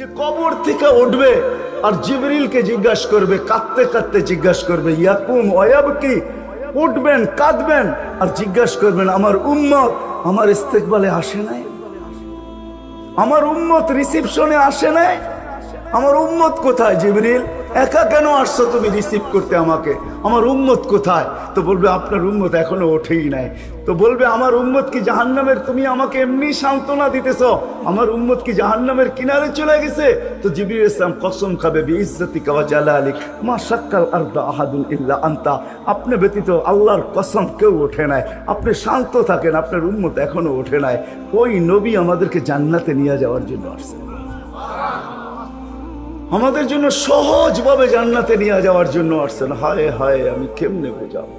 যে কবর থেকে উঠবে আর জিবরিলকে জিজ্ঞাসা করবে, কাঁদতে কাঁদতে জিজ্ঞাসা করবে, ইয়াকুম অয়াব কি? উঠবেন, কাঁদবেন আর জিজ্ঞাসা করবেন, আমার উম্মত আমার ইস্তেকবালে আসে নাই? আমার উম্মত রিসিপশনে আসে নাই? আমার উম্মত কোথায় জিবরিল? একা কেন আসছো তুমি রিসিভ করতে আমাকে? আমার উম্মত কোথায়? তো বলবে, আপনার উম্মত এখনও ওঠেই নাই। তো বলবে, আমার উম্মত কি জাহান্নামের? তুমি আমাকে এমনি সান্ত্বনা দিতেছ? আমার উম্মত কি জাহান্নামের কিনারে চলে গেছে? তো জিবির ইসলাম কসম খাবে, বি আলিক মা আন্তা। আপনি ব্যতীত আল্লাহর কসম কেউ ওঠে নাই। আপনি শান্ত থাকেন, আপনার উম্মত এখনও ওঠে নাই। ওই নবী আমাদেরকে জান্নাতে নিয়ে যাওয়ার জন্য আসছেন আমাদের জন্য সহজভাবে জান্নাতে নিয়ে যাওয়ার জন্য আসছেন। হায় হায়, আমি কেমনে বোঝাবো?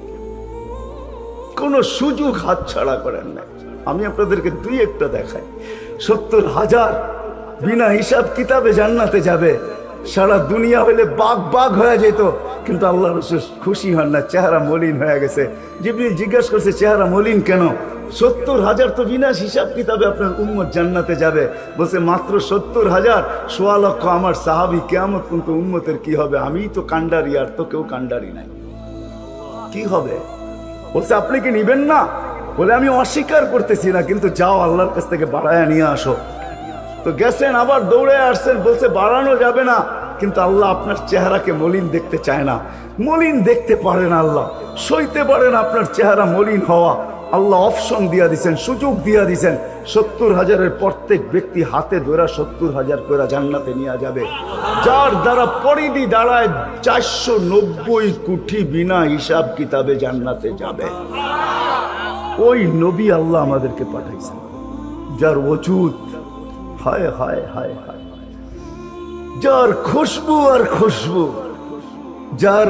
কোনো সুযোগ হাতছাড়া করেন না আমি আপনাদেরকে দুই একটা দেখাই। সত্তর হাজার বিনা হিসাব কিতাবে জান্নাতে যাবে। সারা দুনিয়া হলে বাঘ বাঘ হয়ে যেত। কিন্তু আল্লাহ রসুল খুশি হন না, চেহারা মলিন হয়ে গেছে। জিবরিল জিজ্ঞাসা করছে, চেহারা মলিন কেন? সত্তর হাজার তো বিনা হিসাব কিতাবে আপনার উম্মত জান্নাতে যাবে। বলছে, মাত্র সত্তর হাজার, সোয়া লক্ষ আমার সাহাবি কেমন কিন্তু উম্মতের কি হবে? আমিই তো কান্ডারি আর তো কেউ কান্ডারি নাই। কি হবে? বলছে, আপনি কি নিবেন না? বলে, আমি অস্বীকার করতেছি না, কিন্তু যাও আল্লাহর কাছ থেকে বাড়ায় নিয়ে আসো। তো গেছেন, আবার দৌড়ে আসছেন, বলছে, বাড়ানো যাবে না। কিন্তু আল্লাহ আপনার চেহারাকে মলিন দেখতে চায় না। মলিন দেখতে পারেন আল্লাহ। সইতে পারেন আপনার চেহারা মলিন হওয়া। আল্লাহ অপশন দিয়া দিছেন, সুযোগ দিয়া দিছেন। সত্তর হাজারের প্রত্যেক ব্যক্তি হাতে ধরা সত্তর হাজার করে জান্নাতে নিয়ে যাবে। যার দ্বারা পরিধি দাঁড়ায় চারশো নব্বই কোটি বিনা হিসাব কিতাবে জান্নাতে যাবে। ওই নবী আল্লাহ আমাদেরকে পাঠাইছেন। যার ওজুদ হায় হায় হায় হায়। যার খুশবু আর খুশবু, যার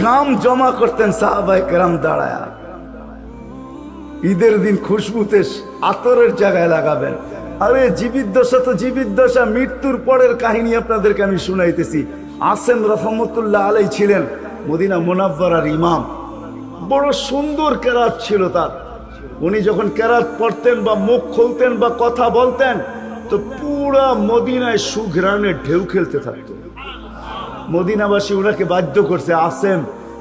গাম জমা করতেন সাহাবাই কেরাম দাঁড়ায়। ঈদের দিন খুশবুতে আতরের জায়গায় লাগাবেন। আরে জীবিত দশা তো জীবিত দশা, মৃত্যুর পরের কাহিনী আপনাদেরকে আমি শুনাইতেছি। আসেম রহমতুল্লাহ আলাই ছিলেন মদিনা মুনাব্বরার ইমাম। বড় সুন্দর কেরাত ছিল তার। উনি যখন কেরাত পড়তেন বা মুখ খুলতেন বা কথা বলতেন তো পুরা মদিনায় সুঘ্রাণের ঢেউ খেলতে থাকতো। মদিনাবাসী ওনাকে বাধ্য করছে আসেন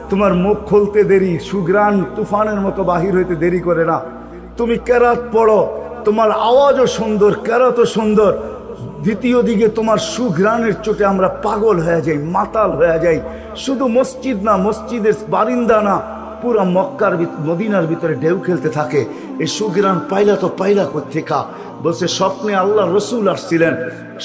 তোমার মুখ খুলতে দেরি সুগ্রাণ তুফানের মতো বাহির হইতে দেরি করে না। তুমি কেরাত পড়ো, তোমার আওয়াজও সুন্দর, কেরাতও সুন্দর। দ্বিতীয় দিকে তোমার সুঘ্রাণের চোটে আমরা পাগল হয়ে যাই, মাতাল হয়ে যাই। শুধু মসজিদ না, মসজিদের বারিন্দা না পুরা মক্কার মদিনার ভিতরে ঢেউ খেলতে থাকে। এই সুগ্রাণ পাইলা তো পাইলা কোথেকা বলছে, স্বপ্নে আল্লাহ রসুল আসছিলেন,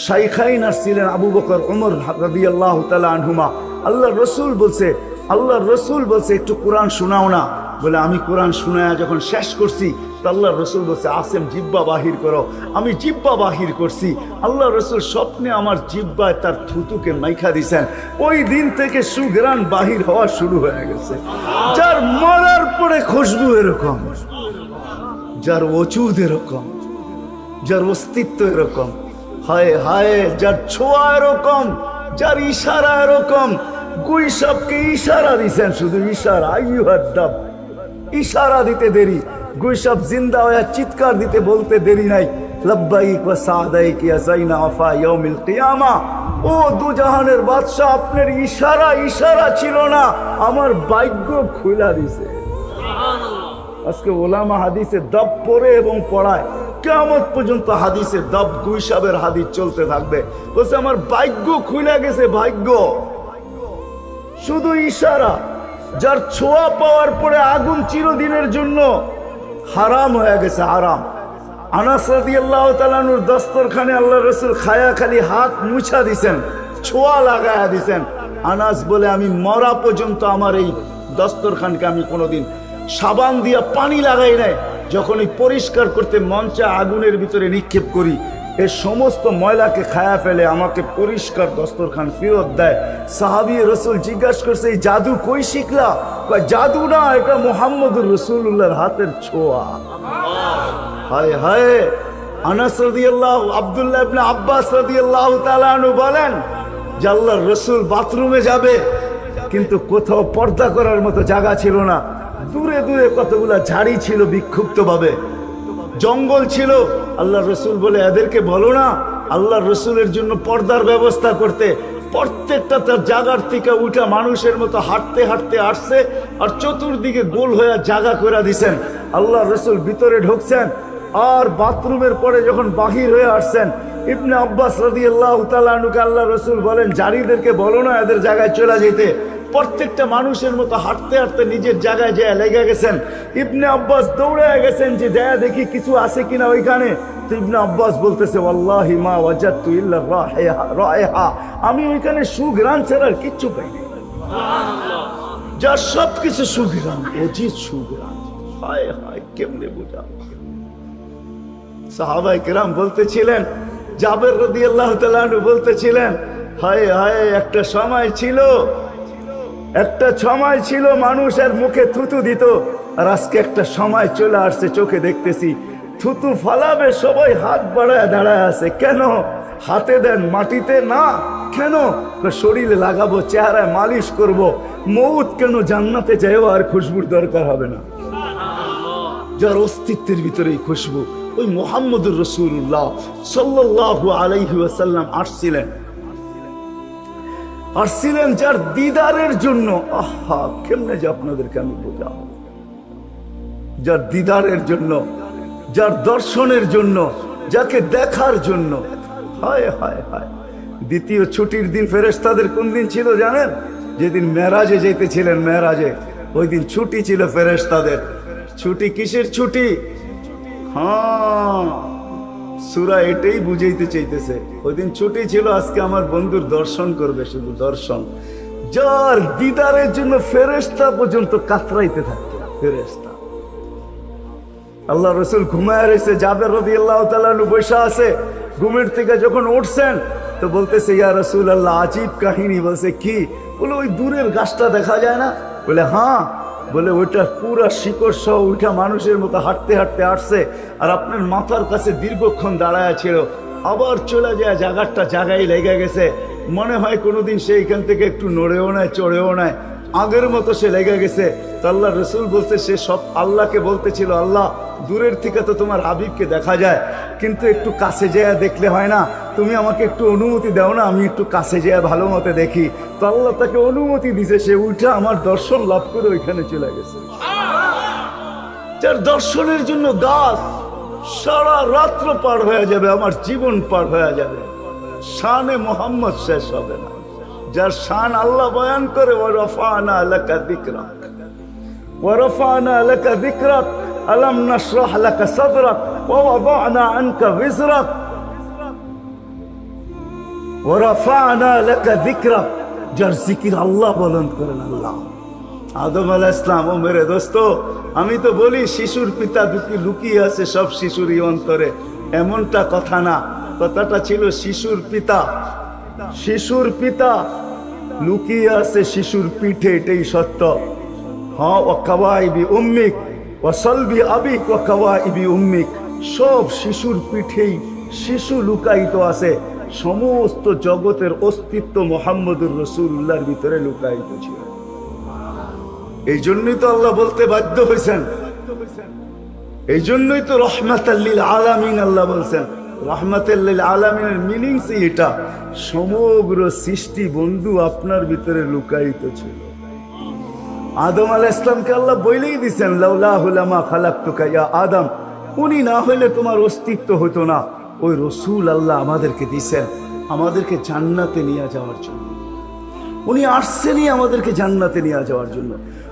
শাইখাইন আসছিলেন আবু বকর ওমর রবি আল্লাহ তালা আনহুমা। আল্লাহ রসুল বলছে, আল্লাহ রসুল বলছে, একটু কোরআন শোনাও না। বলে, আমি কোরআন শোনায়া যখন শেষ করছি আল্লাহ রসুল বলছে, আসেম জিব্বা বাহির করো। আমি জিব্বা বাহির করছি। আল্লাহ রসুল স্বপ্নে আমার জিব্বায় তার থুতুকে মাইখা দিছেন। ওই দিন থেকে সুগ্রাণ বাহির হওয়া শুরু হয়ে গেছে। যার মরার পরে খুশবু এরকম, যার অচুদ এরকম, যার অস্তিত্ব এরকম, হায় হায়, যার ছোঁয়া এরকম, যার ইশারা এরকম, গুই সবকে ইশারা দিছেন শুধু ইশারা। আইয়ু হাদ্দাব ইশারা দিতে দেরি। গুই সব জিন্দা হয়ে চিৎকার দিতে বলতে দেরি নাই। লব্বাইক ওয়া সাদাইক ইয়া যাইনা ওয়াফা ইয়াউমিল কিয়ামা। ও দুজাহানের বাদশা আপনার ইশারা ইশারা ছিল না। আমার ভাগ্য খুলা দিছে। আজকে ওলামা হাদিসে দব পড়ে এবং পড়ায়। কেমন পর্যন্ত হাদিসে দব হাদিস চলতে থাকবে। বলছে আমার ভাগ্য খুলে গেছে ভাগ্য। শুধু ইশারা যার ছোঁয়া পাওয়ার পরে আগুন চিরদিনের জন্য হারাম হয়ে গেছে, হারাম। আনাস রাদিয়াল্লাহু আল্লাহ দস্তরখানে আল্লাহ রসুল খায়া খালি হাত মুছা দিছেন, ছোঁয়া লাগায়া দিছেন। আনাস বলে, আমি মরা পর্যন্ত আমার এই দস্তরখানকে আমি কোনোদিন সাবান দিয়া পানি লাগাই নাই। যখনই পরিষ্কার করতে মঞ্চে আগুনের ভিতরে নিক্ষেপ করি এ সমস্ত ময়লাকে খায়া ফেলে আমাকে পরিষ্কার দস্তরখান ফেরত দেয়। সাহাবি রসুল জিজ্ঞাসা করছে, এই জাদু কই শিখলা? জাদু না, এটা মোহাম্মদুর রসুল্লাহর হাতের ছোঁয়া। হায় হায়, আনাস রাদিয়াল্লাহু, আব্দুল্লাহ ইবনে আব্বাস রাদিয়াল্লাহু তাআলা আনহু বলেন, যে আল্লাহর রসুল বাথরুমে যাবে, কিন্তু কোথাও পর্দা করার মতো জায়গা ছিল না। দূরে দূরে কতগুলা ঝাড়ি ছিল বিক্ষুব্ধভাবে। জঙ্গল ছিল আল্লাহ রসুল বলে, এদেরকে বলো না, আল্লাহ রসুলের জন্য পর্দার ব্যবস্থা করতে। প্রত্যেকটা তার জাগার থেকে উঠা মানুষের মতো হাঁটতে হাঁটতে আসছে আর চতুর্দিকে গোল হয়ে জাগা করে দিছেন। আল্লাহ রসুল ভিতরে ঢুকছেন আর বাথরুমের পরে যখন বাহির হয়ে আসছেন, ইবনে আব্বাস রাদি আল্লাহ তালুকে আল্লাহ রসুল বলেন, জারিদেরকে বলো না এদের জায়গায় চলে যেতে। প্রত্যেকটা মানুষের মতো হাঁটতে হাঁটতে নিজের জায়গায় যায় লেগে গেছেন। ইবনে আব্বাস দৌড়ে গেছেন যে যায় দেখি কিছু আছে কিনা ওইখানে? তো ইবনে আব্বাস বলতেছে আল্লাহি মা ইল্লা রায়হা রায়হা আমি ওইখানে সুগ্রাম ছাড়া আর কিচ্ছু পাইনি যার সব কিছু সুগ্রাম অজিত সুগ্রাম হায় হায়, কেমনে বোঝাবো সাহাবাই কিরাম বলতেছিলেন, জাবের রদি আল্লাহ বলতেছিলেন, হায় হায়, একটা সময় ছিল একটা সময় ছিল মানুষের মুখে থুতু দিত, আর আজকে একটা সময় চলে আসছে চোখে দেখতেছি, থুতু ফালাবে সবাই হাত বাড়ায় দাঁড়ায় আছে। কেন? হাতে দেন, মাটিতে না। কেন? শরীরে লাগাবো, চেহারায় মালিশ করব। মৌত কেন জান্নাতে যাইও আর খুশবুর দরকার হবে না। যার অস্তিত্বের ভিতরে এই খুশবু। ওই মোহাম্মদুর রসুল্লাহ সাল্লাহ আলাইহি আসছিলেন। আসছিলেন যার দিদারের জন্য। আহা, কেমনে যে আপনাদেরকে আমি বোঝাবো? যার দিদারের জন্য, যার দর্শনের জন্য, যাকে দেখার জন্য। হায় হায় হায়। দ্বিতীয় ছুটির দিন ফেরেস্তাদের কোন দিন ছিল জানেন? যেদিন মেরাজে যেতেছিলেন মেরাজে, ওই দিন ছুটি ছিল ফেরেস্তাদের ছুটি কিসের ছুটি? হ্যাঁ। সুরা এটাই বুঝাইতে চাইতেছে। ওই দিন ছুটি ছিল, আজকে আমার বন্ধুর দর্শন করবে, শুধু দর্শন। যার দিদারের জন্য ফেরেস্তা পর্যন্ত কাতরাইতে থাকতো ফেরেস্তা আল্লাহ রসুল ঘুমায় রয়েছে, জাবের রদি আল্লাহ তালু বৈশা আছে। ঘুমের থেকে যখন উঠছেন, তো বলতেছে, ইয়া রসুল আল্লাহ আজীব কাহিনী। বলছে, কি? বলে, ওই দূরের গাছটা দেখা যায় না? বলে হ্যাঁ। বলে ওইটা পুরা শিকড় সহ ওইটা মানুষের মতো হাঁটতে হাঁটতে আসছে। আর আপনার মাথার কাছে দীর্ঘক্ষণ দাঁড়ায় ছিল। আবার চলে যায় জায়গাটা জায়গায় লেগে গেছে। মনে হয় কোনোদিন সে এখান থেকে একটু নড়েও নেয়, চড়েও নেয়। আগের মতো সে লেগে গেছে। তো আল্লাহ রসুল বলছে, সে সব আল্লাহকে বলতেছিল, আল্লাহ, দূরের থেকে তো তোমার হাবিবকে দেখা যায়। কিন্তু একটু কাছে যেয়া দেখলে হয় না। তুমি আমাকে একটু অনুমতি দাও না, আমি একটু কাছে যেয়া ভালো মতো দেখি। তো আল্লাহ তাকে অনুমতি দিছে, সে উঠে আমার দর্শন লাভ করে ওইখানে চলে গেছে। যার দর্শনের জন্য গাছ সারা রাত্র পার হয়ে যাবে, আমার জীবন পার হয়ে যাবে। শানে মোহাম্মদ শেষ হবে না। যার শান আল্লাহ বয়ান করে ওরফানা আলাকা দিকরাক। ওরফানা আলাকা দিকরাক। আলম আনকা বিজরাক আল্লাহ ও দোস্ত, আমি তো বলি, শিশুর পিতা দুটি লুকিয়ে আছে সব শিশুরই অন্তরে। এমনটা কথা না। কথাটা ছিল শিশুর পিতা। শিশুর পিতা লুকিয়ে আছে শিশুর পিঠে, এটাই সত্য। হ্যাঁ ও ও সব শিশুর পিঠেই শিশু লুকায়িত আছে। সমস্ত জগতের অস্তিত্ব মোহাম্মদুর রসুল্লাহর ভিতরে লুকায়িত ছিল। এই জন্যই তো আল্লাহ বলতে বাধ্য হয়েছেন। এই জন্যই তো রহমাতাল্লিল আলামিন আল্লাহ বলছেন। রহমাতাল্লিল আলামিনের মিনিংস এটা সমগ্র সৃষ্টি বন্ধু আপনার ভিতরে লুকায়িত ছিল। আদম আলাহ ইসলামকে আল্লাহ বইলেই দিছেন লাউলাহুলামা খালাক্তুকা ইয়া আদম। উনি না হইলে তোমার অস্তিত্ব হতো না। ওই রসুল আল্লাহ আমাদেরকে দিছেন আমাদেরকে জান্নাতে নিয়ে যাওয়ার জন্য। উনি আসছেনই আমাদেরকে জান্নাতে নিয়ে যাওয়ার জন্য।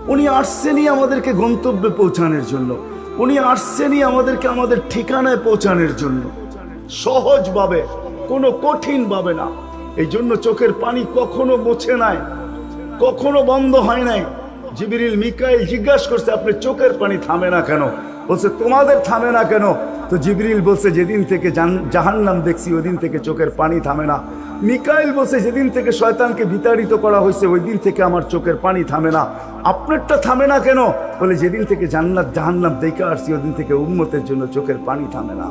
উনি আসছেনই আমাদেরকে গন্তব্যে পৌঁছানোর জন্য। উনি আসছেনই আমাদেরকে আমাদের ঠিকানায় পৌঁছানোর জন্য। সহজভাবে, কোনো কঠিনভাবে না। এই জন্য চোখের পানি কখনো মোছে নাই, কখনো বন্ধ হয় নাই। জিবিরিল মিকাইল জিজ্ঞাসা করছে, আপনি চোখের পানি থামে না কেন? বলছে, তোমাদের থামে না কেন? তো জিবরিল বলছে, যেদিন থেকে জাহান্নাম দেখছি ওই দিন থেকে চোখের পানি থামে না। মিকাইল বলছে, যেদিন থেকে শয়তানকে বিতাড়িত করা হয়েছে ওই দিন থেকে আমার চোখের পানি থামে না। আপনারটা থামে না কেন? বলে, যেদিন থেকে জান্নাত, জাহান্নাম দেখে আসছি ওই দিন থেকে উন্মতের জন্য চোখের পানি থামে না।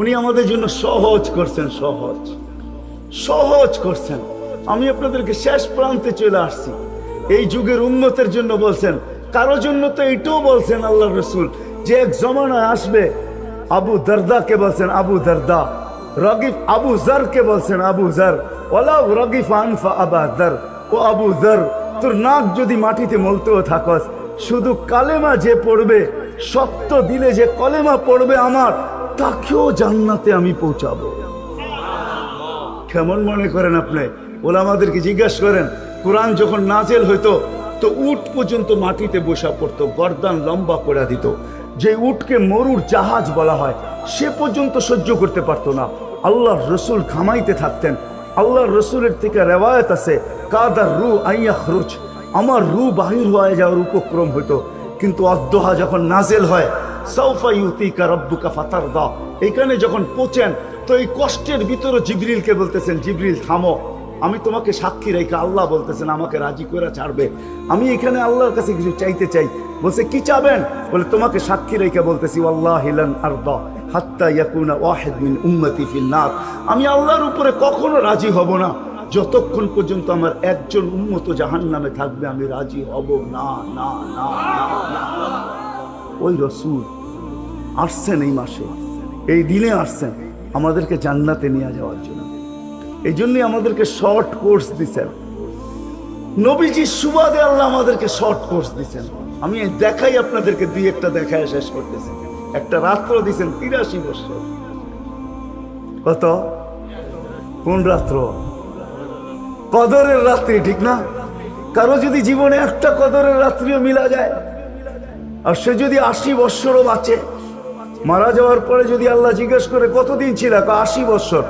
উনি আমাদের জন্য সহজ করছেন, সহজ। সহজ করছেন। আমি আপনাদেরকে শেষ প্রান্তে চলে আসছি। এই যুগের উন্নতের জন্য বলছেন কারও জন্য তো এইটাও বলছেন আল্লাহ রসুল, যে এক জমানায় আসবে, আবু দরদাকে বলছেন আবু দরদা, রগিফ আবু জারকে বলছেন আবু জার। ওলাও রগিফ আনফা আবা জার। ও আবু জার, তোর নাক যদি মাটিতে মলতেও থাকস, শুধু কালেমা যে পড়বে সত্য দিলে যে কলেমা পড়বে আমার, তাকেও জান্নাতে আমি পৌঁছাবো। কেমন মনে করেন আপনি? ওলামাদেরকে জিজ্ঞাসা করেন, কোরআন যখন নাজেল হইতো তো উট পর্যন্ত মাটিতে বসা পড়তো, গর্দান লম্বা করে দিত। যে উটকে মরুর জাহাজ বলা হয়, সে পর্যন্ত সহ্য করতে পারতো না। আল্লাহর রসুল ঘামাইতে থাকতেন। আল্লাহর রসুলের থেকে রেওয়ায়ত আছে কাদার রু আইয়া খরুচ আমার রু বাহির হয়ে যাওয়ার উপক্রম হইতো, কিন্তু অদ্দোহা যখন নাজেল হয় সৌফা ইউতিকা রব্বুকা ফাতার দা এখানে যখন পৌঁছেন, তো এই কষ্টের ভিতরে জিবরিলকে বলতেছেন, জিবরিল, থামো। আমি তোমাকে সাক্ষী রেখে আল্লাহ বলতেছেন, আমাকে রাজি করে ছাড়বে। আমি এখানে আল্লাহর কাছে কিছু চাইতে চাই। বলছে, কি চাবেন? বলে, তোমাকে সাক্ষী রেখে বলতেছি আল্লাহ হিলান আরদা হাত্তা ইয়াকুনা ওয়াহিদ মিন উম্মতি আমি আল্লাহর উপরে কখনো রাজি হব না। যতক্ষণ পর্যন্ত আমার একজন উন্মত জাহান নামে থাকবে, আমি রাজি হব না না না। ওই রসুল আসছেন এই মাসে। এই দিনে আসছেন। আমাদেরকে জান্নাতে নিয়ে যাওয়ার জন্য। এই জন্যই আমাদেরকে শর্ট কোর্স দিচ্ছেন নবীজি সুবাদে আল্লাহ আমাদেরকে শর্ট কোর্স দিচ্ছেন আমি দেখাই আপনাদেরকে, দুই একটা দেখায় শেষ করতেছি। একটা রাত্র দিছেন তিরাশি বছর। কত? কোন রাত্র? কদরের রাত্রি, ঠিক না? কারও যদি জীবনে একটা কদরের রাত্রিও মিলা যায়, আর সে যদি আশি বৎসরও বাঁচে, মারা যাওয়ার পরে যদি আল্লাহ জিজ্ঞেস করে, কতদিন ছিল? আশি বৎসর।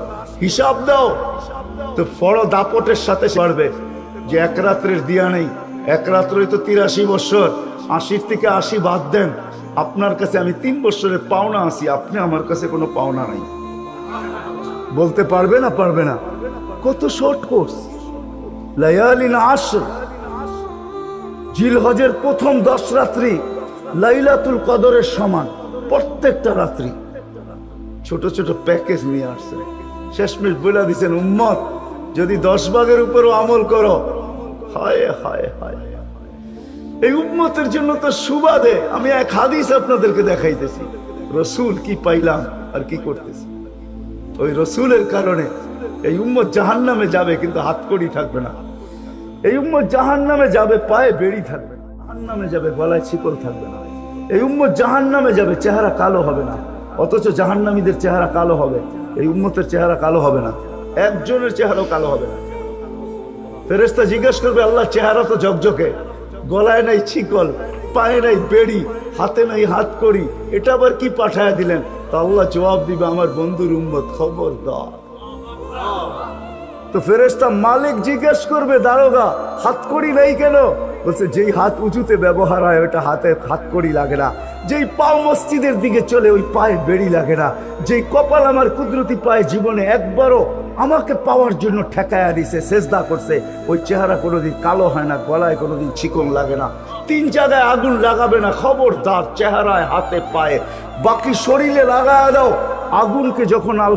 হিসাব দাও। তো বড় দাপটের সাথে পারবে। যে এক রাত্রের দিয়া নেই, এক রাত্রই তো তিরাশি বৎসর। আশির থেকে আশি বাদ দেন। আপনার কাছে আমি তিন বৎসরের পাওনা আসি আপনি আমার কাছে কোনো পাওনা নাই। বলতে পারবে না পারবে না। কত শর্ট কোর্স লায়ালিন প্রথম দশ রাত্রি লাইলাতুল কদরের সমান প্রত্যেকটা রাত্রি। ছোট ছোট প্যাকেজ নিয়ে আসছে। শেষমেশ বলে দিছেন, উম্মত যদি দশ ভাগের উপরও আমল করো, হায় হায় হায়। এই উম্মতের জন্য তো সুবাদে আমি এক হাদিস আপনাদেরকে দেখাইতেছি। রসুল কি পাইলাম আর কি করতেছি? ওই রসুলের কারণে এই উম্মত জাহান নামে যাবে কিন্তু হাতকড়ি থাকবে না। এই উম্মত জাহান নামে যাবে, পায়ে বেড়ি থাকবে না। জাহান নামে যাবে, গলায় শিকল থাকবে না। এই উম্মত জাহান নামে যাবে, চেহারা কালো হবে না। অথচ জাহান্নামীদের চেহারা কালো হবে। এই উম্মতের চেহারা কালো হবে না। একজনের চেহারাও কালো হবে না। ফেরেস্তা জিজ্ঞেস করবে আল্লাহ চেহারা তো ঝকঝকে। গলায় নাই ছিকল পায়ে নাই বেড়ি, হাতে নাই হাত করি এটা আবার কি পাঠায় দিলেন? তা আল্লাহ জবাব দিবে, আমার বন্ধুর উম্মত খবরদার। তো ফেরেস্তা মালিক জিজ্ঞেস করবে, দারোগা হাত করি নেই কেন? বলছে, যেই হাত উঁচুতে ব্যবহার হয় ওটা হাতে হাত করি লাগে না। যেই পাও মসজিদের দিকে চলে, ওই পায়ে বেড়ি লাগে না। যেই কপাল আমার কুদরতি পায়ে জীবনে একবারও আমাকে পাওয়ার জন্য ঠেকায়া দিছে, সেজদা করছে, ওই চেহারা কোনোদিন কালো হয় না, গলায় কোনোদিন চিকন লাগে না। তিন জায়গায় আগুন লাগাবে না, খবরদার চেহারায়, হাতে পায়ে। বাকি শরীরে লাগায় দাও, আগুনকে যখন আল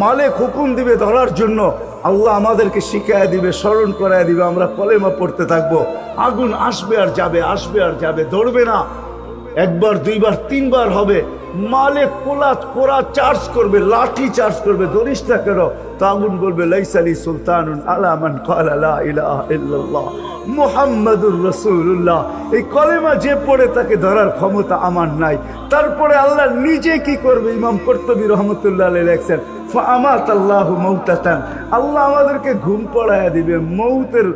মালে হুকুম দিবে ধরার জন্য, আল্লাহ আমাদেরকে শিখায় দিবে, স্মরণ করায় দিবে, আমরা কলেমা পড়তে থাকব। আগুন আসবে আর যাবে, আসবে আর যাবে, ধরবে না। একবার, দুইবার, তিনবার হবে। মালে কোলা কোরা চার্জ করবে, লাঠি চার্জ করবে না কেন? তা আগুন বলবে লাইসালি সুলতান আলামান মুহাম্মাদুর রসুল্লাহ এই কলেমা যে পড়ে তাকে ধরার ক্ষমতা আমার নাই। তারপরে আল্লাহ নিজে কি করবে? ইমাম কর্তবী রহমতুল্লাহ লেখছেন আমাত আল্লাহ মৌতাতান আল্লাহ আমাদেরকে ঘুম পড়ায় দিবে, মৌতের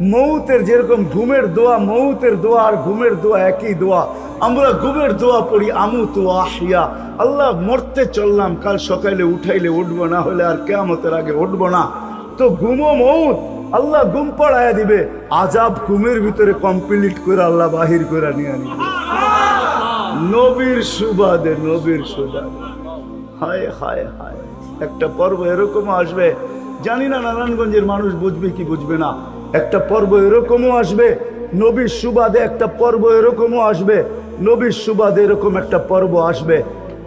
মৌতের যেরকম ঘুমের দোয়া, মৌতের দোয়া আর ঘুমের দোয়া একই দোয়া। আমরা ঘুমের দোয়া পড়ি আমু তো আহিয়া আল্লাহ মরতে চললাম, কাল সকালে উঠাইলে উঠবো না, হলে আর কেয়ামতের আগে উঠবো না। তো ঘুমো মৌত, আল্লাহ ঘুম পড়ায় দিবে। আজাব ঘুমের ভিতরে কমপ্লিট করে আল্লাহ বাহির করে নিয়ে নিবে নবীর সুবাদে নবীর সুবাদে। হায় হায় হায়। একটা পর্ব এরকমও আসবে। জানি না নারায়ণগঞ্জের মানুষ বুঝবে কি বুঝবে না। একটা পর্ব এরকমও আসবে, নবীর সুবাদে একটা পর্ব এরকমও আসবে, নবীর সুবাদে এরকম একটা পর্ব আসবে।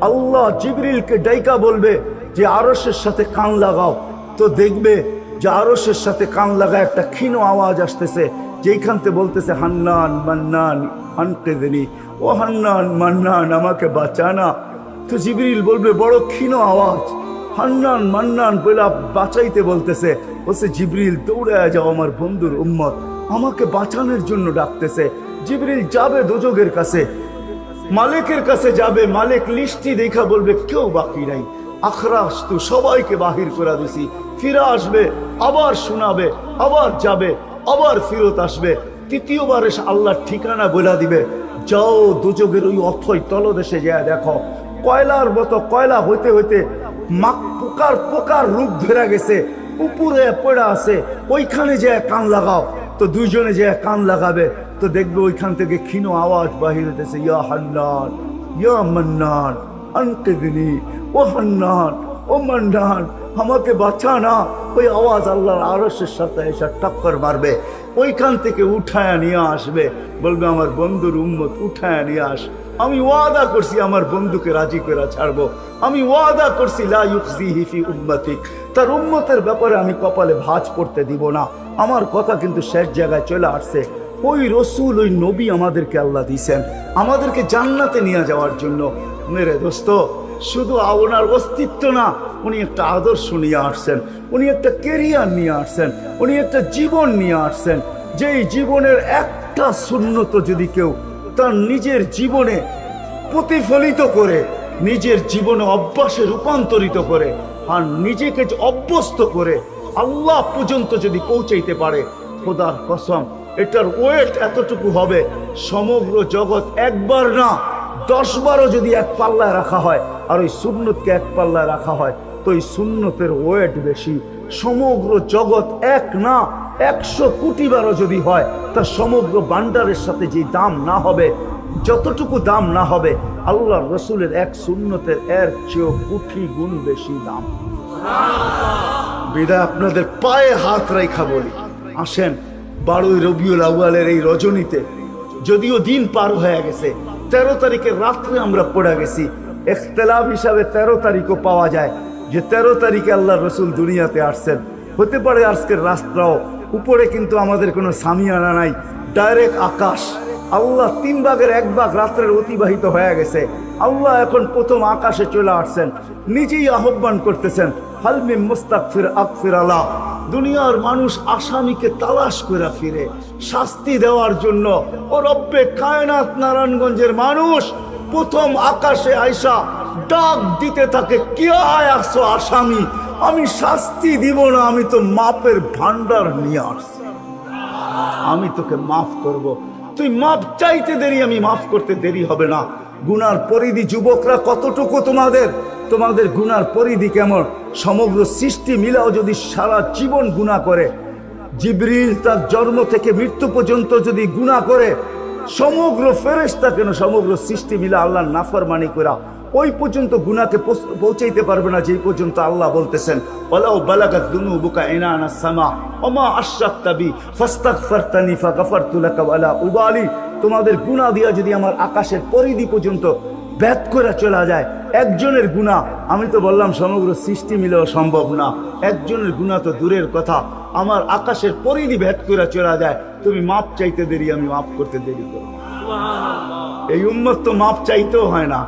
আল্লাহ জিবরিলকে ডাইকা বলবে যে আরসের সাথে কান লাগাও। তো দেখবে যে আরসের সাথে কান লাগা একটা ক্ষীণ আওয়াজ আসতেছে যেইখানতে বলতেছে, হান্নান, মান্নান আনতে দেনি ও হান্নান, মান্নান, আমাকে বাঁচানা তো জিবরিল বলবে, বড় ক্ষীণ আওয়াজ। হান্নান, মান্নান বলে বাঁচাইতে বলতেছে। বলছে জিবরিল দৌড়ে যাও আমার বন্ধুর উম্মত। আমাকে বাঁচানোর জন্য ডাকতেছে। জিবরিল যাবে দোজগের কাছে। মালিকের কাছে যাবে। মালিক লিস্টি দেখা বলবে, কেউ বাকি নাই। আখরাস তু সবাইকে বাহির করে দিছি। ফিরে আসবে, আবার শোনাবে, আবার যাবে, আবার ফিরত আসবে। তৃতীয়বার এসে আল্লাহর ঠিকানা বলে দিবে। যাও দুযোগের ওই অথই তলদেশে যায়, দেখো। কয়লার মতো কয়লা হইতে হইতে মাক পোকার পোকার রূপ ধরে গেছে। উপরে পড়ে আছে, ওইখানে যে কান লাগাও, তো দুইজনে যে কান লাগাবে, তো দেখবে ওইখান থেকে ক্ষীণ আওয়াজ বাহির হতেছে ইয়া হান্নান, ইয়া মান্নান আনকিদিনী ও হান্নান, ও মান্নান, আমাকে বাঁচা না। ওই আওয়াজ আল্লাহর আরসের সাথে এসে টক্কর মারবে, ওইখান থেকে উঠায় নিয়ে আসবে, বলবে, আমার বন্ধুর উম্মত, উঠায় নিয়ে আস। আমি ওয়াদা করছি, আমার বন্ধুকে রাজি করে ছাড়বো। আমি ওয়াদা করছি, লা ইউখজিহি ফি উম্মতিক। তার উন্মতের ব্যাপারে আমি কপালে ভাঁজ পড়তে দিব না। আমার কথা কিন্তু শেষ জায়গায় চলে আসছে। ওই রসুল, ওই নবী আমাদেরকে আল্লাহ দিয়েছেন। আমাদেরকে জান্নাতে নিয়ে যাওয়ার জন্য। মেরে দোস্ত, শুধু ওনার অস্তিত্ব না, উনি একটা আদর্শ নিয়ে আসছেন। উনি একটা কেরিয়ার নিয়ে আসছেন। উনি একটা জীবন নিয়ে আসছেন। যেই জীবনের একটা শূন্যত যদি কেউ তার নিজের জীবনে প্রতিফলিত করে, নিজের জীবনে অভ্যাসে রূপান্তরিত করে আর নিজেকে অভ্যস্ত করে আল্লাহ পর্যন্ত যদি পৌঁছাইতে পারে, খোদার কসম, এটার ওয়েট এতটুকু হবে, সমগ্র জগৎ একবার না দশ বারও যদি এক পাল্লায় রাখা হয়, আর ওই সুন্নতকে এক পাল্লায় রাখা হয়, তো ওই সুন্নতের ওয়েট বেশি। সমগ্র জগৎ এক না, একশো কোটি বারও যদি হয়, তা সমগ্র বান্ডারের সাথে যে দাম না হবে যতটুকু দাম না হবে আল্লাহ রসুলের এক সুন্নতের এর চেয়েও কোটি গুণ বেশি দাম। বিদায় আপনাদের পায়ে হাত রেখা বলি। আসেন, বারোই রবিউল আউয়ালের এই রজনীতে, যদিও দিন পার হয়ে গেছে, তেরো তারিখের রাত্রে আমরা পড়ে গেছি। এখতলাফ হিসাবে তেরো তারিখও পাওয়া যায়, যে তেরো তারিখে আল্লাহ রসুল দুনিয়াতে আসছেন। হতে পারে আজকের রাস্তাও উপরে কিন্তু আমাদের কোনো সামিয়ানা নাই, ডাইরেক্ট আকাশ। আল্লাহ তিন ভাগের এক ভাগ রাত্রের অতিবাহিত হয়ে গেছে। আল্লাহ এখন প্রথম আকাশে চলে আসছেন, নিজেই আহ্বান করতেছেন হালমি মুস্তাকফির আকফির আলা দুনিয়ার মানুষ আসামিকে তালাশ করে ফিরে, শাস্তি দেওয়ার জন্য। ও রব্বে কায়নাত নারায়ণগঞ্জের মানুষ, প্রথম আকাশে আইসা ডাক দিতে থাকে, কে আয় আসছো আসামি? আমি শাস্তি দিব না, আমি তো মাপের ভান্ডার নিয়ে আসছি। আমি তোকে মাফ করব। তুই মাপ চাইতে দেরি, আমি মাফ করতে দেরি হবে না। গুনার পরিধি যুবকরা কতটুকু তোমাদের? তোমাদের গুনার পরিধি কেমন? সমগ্র সৃষ্টি মিলাও যদি সারা জীবন গুণা করে। জিবরিল তার জন্ম থেকে মৃত্যু পর্যন্ত যদি গুণা করে, সমগ্র ফেরেস্তা কেন সমগ্র সৃষ্টি মিলা আল্লাহর নাফরমানি করা? ওই পর্যন্ত গুনাকে পৌঁছাইতে পারবে না যেই পর্যন্ত আল্লাহ বলতেছেন দুনুবুকা ইনানা সামা তোমাদের গুনাহ দিয়া যদি আমার আকাশের পরিধি পর্যন্ত ব্যাত করে চলা যায়, একজনের গুণা আমি তো বললাম সমগ্র সৃষ্টি মিলেও সম্ভব না। একজনের গুণা তো দূরের কথা, আমার আকাশের পরিধি ভেদ করে চলা যায়, তুমি মাপ চাইতে দেরি, আমি মাপ করতে দেরি করব এই উম্মত তো মাপ চাইতেও হয় না।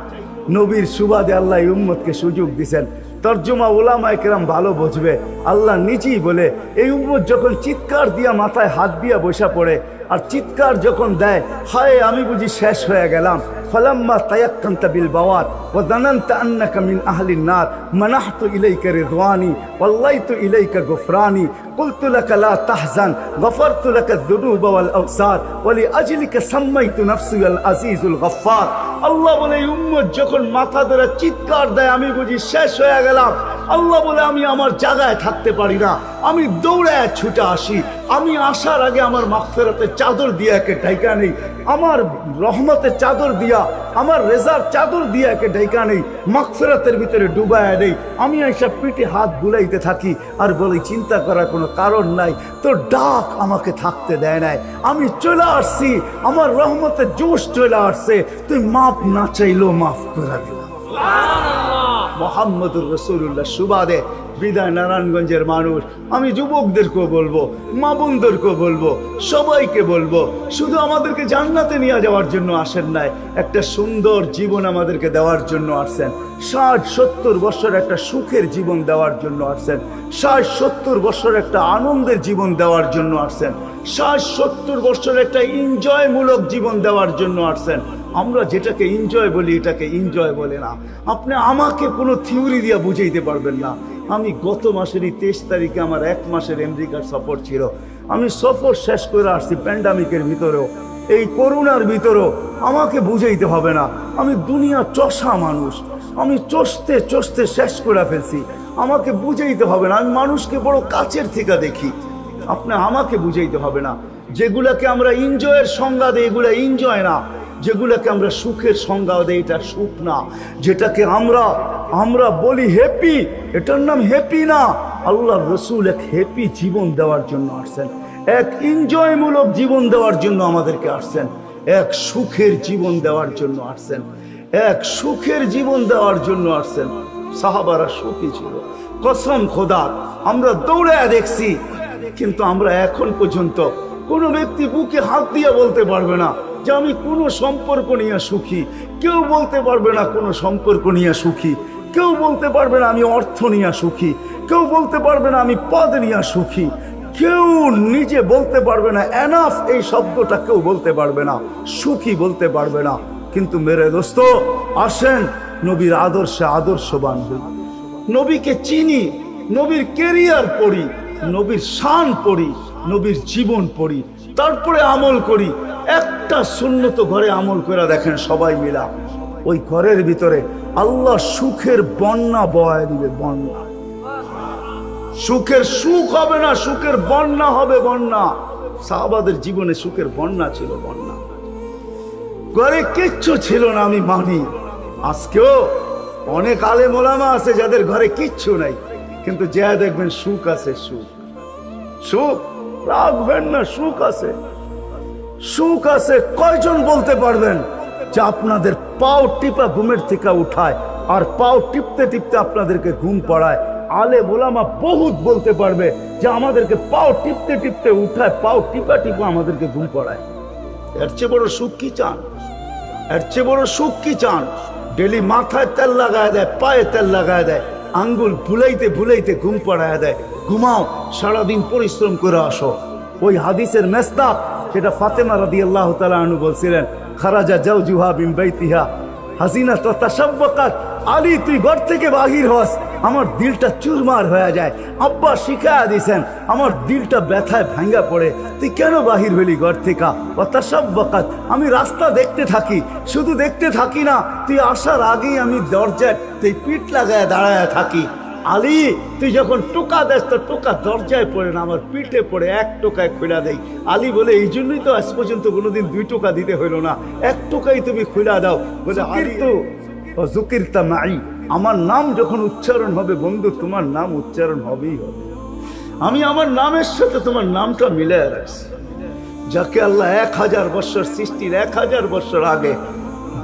নবীর সুবাদে আল্লাহ উম্মতকে সুযোগ দিছেন। তর্জমা ওলামা একরাম ভালো বুঝবে। আল্লাহ নিজেই বলে, এই উম্মত যখন চিৎকার দিয়া মাথায় হাত দিয়া বসা পড়ে আর চিৎকার যখন দেয় হায় আমি বুঝি শেষ হয়ে গেলাম فلما تيقنت بالبوار وظننت أنك من أهل النار منحت إليك رضواني والليت إليك غفراني قلت لك لا تحزن غفرت لك الذنوب والأوسار ولأجلك سميت نفسي العزيز الغفار আল্লাহ বলে এই উম্মত যখন মাথা ধরে চিৎকার দেয় আমি বুঝি শেষ হয়ে গেলাম আল্লাহ বলে, আমি আমার জায়গায় থাকতে পারি না। আমি দৌড়ায় ছুটে আসি। আমি আসার আগে আমার মাগফেরাতের চাদর দিয়ে একে ঢাইকা নেই। আমার রহমতের চাদর দিয়া, আমার রেজার চাদর দিয়ে একে ঢাইকা নেই। মাগফেরাতের ভিতরে ডুবায় নেই। আমি এইসব পিঠে হাত বুলাইতে থাকি আর বলি, চিন্তা করার কোনো কারণ নাই। তোর ডাক আমাকে থাকতে দেয় নাই। আমি চলে আসছি। আমার রহমতের জোশ চলে আসছে। তুই মাপ না চাইলেও মাফ করে দিলাম। মোহাম্মদুর রসুল্লাহ সুবাদে বিদায় নারায়ণগঞ্জের মানুষ। আমি যুবকদেরকেও বলব, মা বোনদেরকেও বলব, সবাইকে বলব, শুধু আমাদেরকে জান্নাতে নিয়ে যাওয়ার জন্য আসেন নাই, একটা সুন্দর জীবন আমাদেরকে দেওয়ার জন্য আসছেন। ষাট সত্তর বছর একটা সুখের জীবন দেওয়ার জন্য আসছেন। ষাট সত্তর বছর একটা আনন্দের জীবন দেওয়ার জন্য আসছেন। ষাট সত্তর বছর একটা এনজয়মূলক জীবন দেওয়ার জন্য আসছেন। আমরা যেটাকে এনজয় বলি, এটাকে এনজয় বলে না। আপনি আমাকে কোনো থিওরি দিয়ে বুঝাইতে পারবেন না। আমি গত মাসেরই তেইশ তারিখে আমার এক মাসের আমেরিকার সফর ছিল। আমি সফর শেষ করে আসছি প্যান্ডামিকের ভিতরেও। এই করোনার ভিতরেও আমাকে বুঝাইতে হবে না। আমি দুনিয়া চষা মানুষ। আমি চষতে চষতে শেষ করে ফেলছি। আমাকে বুঝাইতে হবে না। আমি মানুষকে বড় কাছের থেকে দেখি। আপনি আমাকে বুঝাইতে হবে না। যেগুলাকে আমরা এনজয়ের সংজ্ঞা দিই, এগুলো এনজয় না। যেগুলোকে আমরা সুখের সংজ্ঞা দিই, এটা সুখ না। যেটাকে আমরা আমরা বলি হ্যাপি এটার নাম হ্যাপি না। আল্লাহ রসুল এক হ্যাপি জীবন দেওয়ার জন্য আসছেন। এক এনজয়মূলক জীবন দেওয়ার জন্য আমাদেরকে আসছেন। এক সুখের জীবন দেওয়ার জন্য আসছেন। এক সুখের জীবন দেওয়ার জন্য আসছেন। সাহাবারা সুখী ছিল। কসম খোদা, আমরা দৌড়ে দেখছি। কিন্তু আমরা এখন পর্যন্ত কোনো ব্যক্তি বুকে হাত দিয়ে বলতে পারবে না। যে আমি কোনো সম্পর্ক নিয়ে সুখী। কেউ বলতে পারবে না কোনো সম্পর্ক নিয়ে সুখী। কেউ বলতে পারবে না আমি অর্থ নিয়ে সুখী। কেউ বলতে পারবে না আমি পদ নিয়ে সুখী। কেউ নিজে বলতে পারবে না এনাফ এই শব্দটা কেউ বলতে পারবে না। সুখী বলতে পারবে না। কিন্তু মেরে দোস্ত, আসেন নবীর আদর্শে আদর্শবান হই। নবীকে চিনি, নবীর কেরিয়ার পড়ি, নবীর শান পড়ি, নবীর জীবন পড়ি। তারপরে আমল করি। একটা শূন্যত ঘরে আমল করে দেখেন সবাই মিলা ওই ঘরের ভিতরে আল্লাহ সুখের বন্যা বয় দিবে, বন্যা। সুখের সুখ হবে না, সুখের বন্যা হবে বন্যা। সাহাবাদের জীবনে সুখের বন্যা ছিল বন্যা। ঘরে কিচ্ছু ছিল না, আমি মানি। আজকেও অনেক আলে মোলামা আছে যাদের ঘরে কিচ্ছু নাই, কিন্তু যা দেখবেন সুখ আছে সুখ। সুখ? রাখবেন না, সুখ আছে। সুখ আছে, কয়জন বলতে পারবেন যে আপনাদের পাও টিপা ঘুমের থেকে উঠায়, আর পাও টিপতে টিপতে আপনাদেরকে ঘুম পড়ায়? আলে বোলামা বহুত বলতে পারবে যে আমাদেরকে পাও টিপতে টিপতে উঠায়, পাও টিপা টিপা আমাদেরকে ঘুম পড়ায়। এর চেয়ে বড় সুখ কি চান? এর চেয়ে বড় সুখ কি চান? ডেলি মাথায় তেল লাগায় দেয়, পায়ে তেল লাগায় দেয়, আঙ্গুল ভুলাইতে ভুলাইতে ঘুম পড়ায় দেয়। ঘুমাও, সারাদিন পরিশ্রম করে আসো। ওই হাদিসের মেস্তাক সেটা ফাতেমা রাদি আল্লাহ তালা বলছিলেন, খারাজা যাও জুহা বিম্বাইতিহা হাসিনা তো তাসাব্বাকাত আলী তুই ঘর থেকে বাহির হস, আমার দিলটা চুরমার হয়ে যায়। আব্বা শিখায়া দিছেন, আমার দিলটা ব্যথায় ভাঙ্গা পড়ে, তুই কেন বাহির হলি ঘর থেকে? অতাসাব্বাকাত আমি রাস্তা দেখতে থাকি, শুধু দেখতে থাকি না, তুই আসার আগেই আমি দরজায়, তুই পিঠ লাগায় দাঁড়ায় থাকি। আলী তুই যখন টোকা দেস তো টোকা দরজায় পড়ে না আমার পিঠে পড়ে এক টোকায় খুলা দেয় আলী বলে এই জন্যই তো আজ পর্যন্ত কোনোদিন দুই টোকা দিতে হইল না এক টোকাই তুমি খুলা দাও। বলে আলী তো। জুকিরতা নাই আমার নাম যখন উচ্চারণ হবে বন্ধু তোমার নাম উচ্চারণ হবেই হবে। আমি আমার নামের সাথে তোমার নামটা মিলে রাখছি। যাকে আল্লাহ এক হাজার বছর সৃষ্টির এক হাজার বছর আগে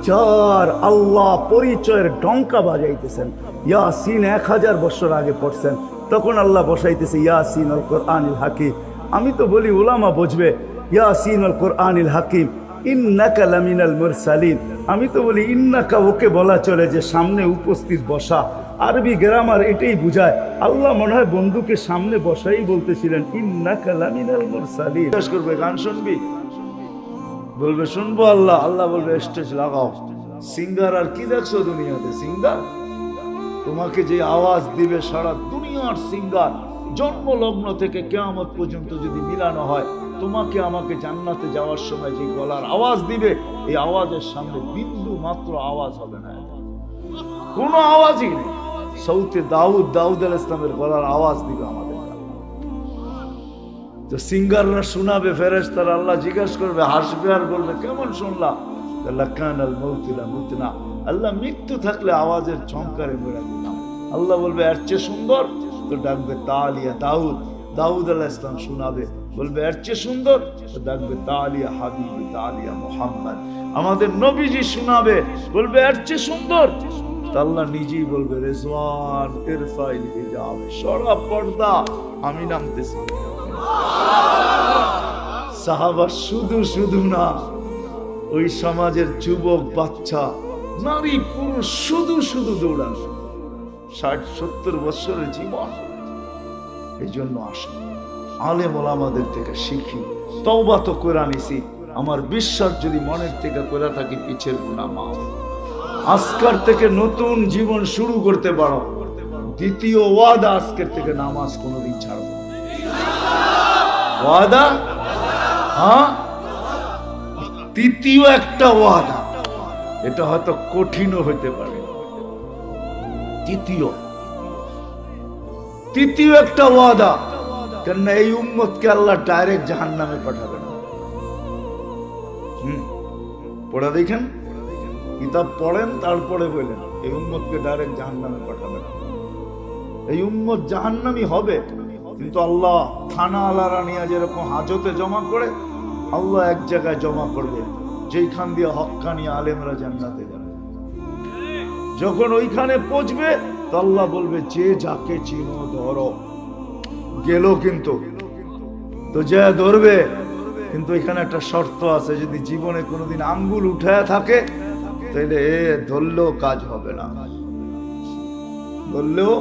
যার আল্লাহ পরিচয়ের ডঙ্কা বাজাইতেছেন। ইয়াসিন এক হাজার বছর আগে পড়ছেন। তখন আল্লাহ বসাইতেছে ইয়াসিন অল কোরআনিল হাকিম। আমি তো বলি ওলামা বুঝবে ইয়াসিন অল কোরআনিল হাকিম, ইন্নাকা লামিনাল মুরসালিন। আমি তো বলি, ইন্নাকা ওকে বলা চলে যে সামনে উপস্থিত বসা। আরবি গ্রামার এটাই বুঝায়। আল্লাহ মনে হয় বন্ধুকে সামনে বসাই বলতেছিলেন, ইন্নাকা লামিনাল মুরসালিন। বিশ্বাস করবে, গান শুনবি? বলবে, শুনব আল্লাহ। আল্লাহ বলবে, স্টেজ লাগাও। সিঙ্গার আর কি দেখছ দুনিয়াতে, সিঙ্গার? তোমাকে যে আওয়াজ দিবে সারা দুনিয়ার সিঙ্গার জন্ম লগ্ন থেকে কেয়ামত পর্যন্ত যদি মিলানো হয়, তোমাকে আমাকে জান্নাতে যাওয়ার সময় যে গলার আওয়াজ দিবে, এই আওয়াজের সামনে বিন্দু মাত্র আওয়াজ হবে না। কোনো আওয়াজই নেই। সৌতে দাউদ দাউদ আল ইসলামের গলার আওয়াজ দিবে আমাদের। তো সিঙ্গাররা শোনাবে ফেরেস তার আল্লাহ জিজ্ঞাসা করবে, হাসবে আর বলবে, কেমন শুনলাম আল্লাহ মৃত্যু থাকলে আওয়াজের দিলাম। আল্লাহ বলবে, এর চেয়ে সুন্দর? তো ডাকবে তালিয়া দাউদ। দাউদ আল্লাহ ইসলাম শোনাবে, বলবে, এর চেয়ে সুন্দর? তো ডাকবে তালিয়া হাবিবি, তালিয়া মোহাম্মদ। আমাদের নবীজি শোনাবে, বলবে, এর চেয়ে সুন্দর? আল্লাহ নিজেই বলবে, রেজওয়ান সরা পর্দা আমি নামতেছি। সাহাবা শুধু শুধু না, ওই সমাজের যুবক, বাচ্চা, নারী, পুরুষ শুধু শুধু দৌড়ানো। ষাট, সত্তর বছরের জীবন। এই জন্য আসুন। আলেম ওলামাদের থেকে শিখি। তওবা তো করে নিছি আমার বিশ্বাস যদি মনের থেকে করে থাকি, পিছের গুণা মাফ। আজকার থেকে নতুন জীবন শুরু করতে পারো। দ্বিতীয় ওয়াদা আজকের থেকে নামাজ কোনোদিন ছাড়বো। ওয়াদা? হ্যাঁ? তৃতীয় একটা ওয়াদা। এটা হয়তো কঠিনও হইতে পারে। তৃতীয়। তৃতীয় একটা ওয়াদা। কেননা এই উম্মতকে আল্লাহ ডাইরেক্ট জাহান নামে পাঠাবেন পড়া দেখেন? কিতাব পড়েন, তারপরে বললেন, এই উম্মতকে ডাইরেক্ট জাহান নামে পাঠাবেন। এই উম্মত জাহান্নামি হবে। কিন্তু আল্লাহ থানা আলারা নিয়ে যেরকম হাজতে জমা করে, আল্লাহ এক জায়গায় জমা করবে, যেইখান দিয়ে হক্কানি আলেমরা জান্নাতে যাবে। যখন ওইখানে পৌঁছবে আল্লাহ বলবে, যে যাকে চিনো, ধরো। গেল কিন্তু। তো যে ধরবে, কিন্তু এখানে একটা শর্ত আছে, যদি জীবনে কোনোদিন আঙ্গুল উঠায় থাকে তাহলে এ ধরলেও কাজ হবে না। ধরলেও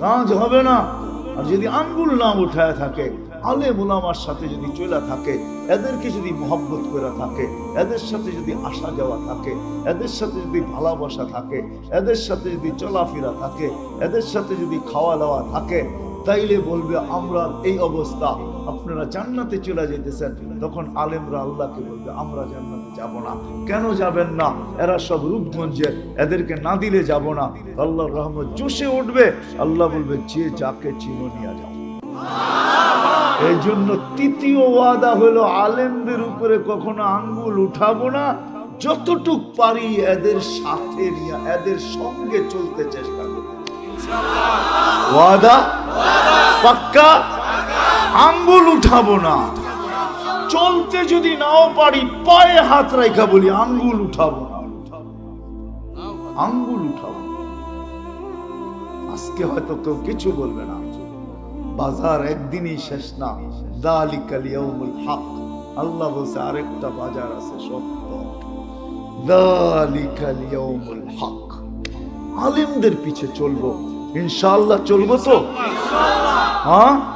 কাজ হবে না। আর যদি আঙ্গুল না উঠায় থাকে আলে মোলামার সাথে যদি চলে থাকে, এদেরকে যদি মহব্বত করে থাকে, এদের সাথে যদি আসা যাওয়া থাকে, এদের সাথে যদি ভালোবাসা থাকে, এদের সাথে যদি চলাফেরা থাকে, এদের সাথে যদি খাওয়া দাওয়া থাকে, তাইলে বলবে, আমরা এই অবস্থা, আপনারা জান্নাতে চলে যেতেছেন তখন আলেমরা আল্লাহকে বলবে, আমরা জান্নাতে যাব না। কেন যাবেন না? এরা সব রূপগঞ্জের, এদেরকে না দিলে যাব না। আল্লাহর রহমত জোশে উঠবে। আল্লাহ বলবে, যে যাকে চিনো নিয়ে যাও। এই জন্য তৃতীয় ওয়াদা হলো, আলেমদের উপরে কখনো আঙ্গুল উঠাবো না। যতটুক পারি এদের সাথে নিয়ে, এদের সঙ্গে চলতে চেষ্টা করব। ওয়াদা? পাক্কা। আঙ্গুল উঠাবো না। চলতে যদি নাও পারি পায়ে হাত রাখা বলি আঙ্গুল উঠাবো। আঙ্গুল উঠাবো। আজকে হয়তো কেউ কিছু বলবে না। বাজার একদিনই শেষ না। হক। আল্লাহ বলছে আরেকটা বাজার আছে সত্য। হক। আলেমদের পিছে চলবো। ইনশাআল্লাহ চলবো তো? হ্যাঁ?